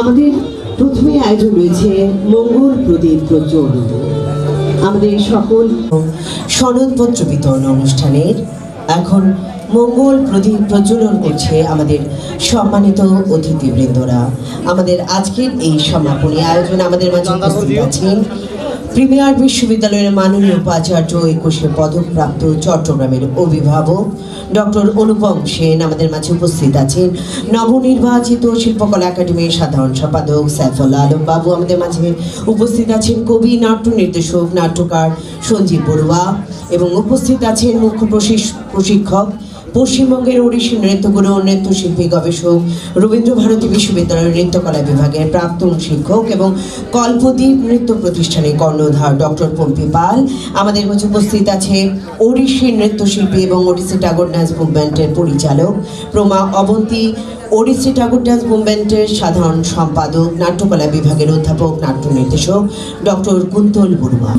আমাদের প্রথমে আয়োজন রয়েছে মঙ্গল প্রদীপ প্রচুর আমাদের সকল সনদপত্র বিতরণ অনুষ্ঠানের। এখন মঙ্গল প্রদীপ প্রজ্বলন করছে আমাদের সম্মানিত অতিথিবৃন্দরা। আমাদের আজকের এই সমাপনী আয়োজন আমাদের মাঝে আছেন প্রিমিয়ার বিশ্ববিদ্যালয়ের মাননীয় উপাচার্য একুশে পদকপ্রাপ্ত চট্টগ্রামের অভিভাবক ডক্টর অনুপম সেন আমাদের মাঝে উপস্থিত আছেন। নবনির্বাচিত শিল্পকলা একাডেমির সাধারণ সম্পাদক সাইফুল আলম বাবু আমাদের মাঝে উপস্থিত আছেন। কবি, নাট্য নির্দেশক, নাট্যকার সঞ্জীব বড়ুয়া এবং উপস্থিত আছেন মুখ্য প্রশিক্ষক পশ্চিমবঙ্গের ওড়িশি নৃত্যগুরু নৃত্যশিল্পী গবেষক রবীন্দ্র ভারতী বিশ্ববিদ্যালয়ের নৃত্যকলা বিভাগের প্রাক্তন শিক্ষক এবং কল্পদ্বীপ নৃত্য প্রতিষ্ঠানের কর্ণধার ডক্টর পম্পি পাল। আমাদের মাঝে উপস্থিত আছে ওড়িশি নৃত্যশিল্পী এবং ওড়িশি টাগর ডান্স মুভমেন্টের পরিচালক প্রমা অবন্তী। ওড়িশি ঠাকুর ডান্স মুভমেন্টের সাধারণ সম্পাদক, নাট্যকলা বিভাগের অধ্যাপক, নাট্য নির্দেশক ডক্টর কুন্তল বড়ুয়া।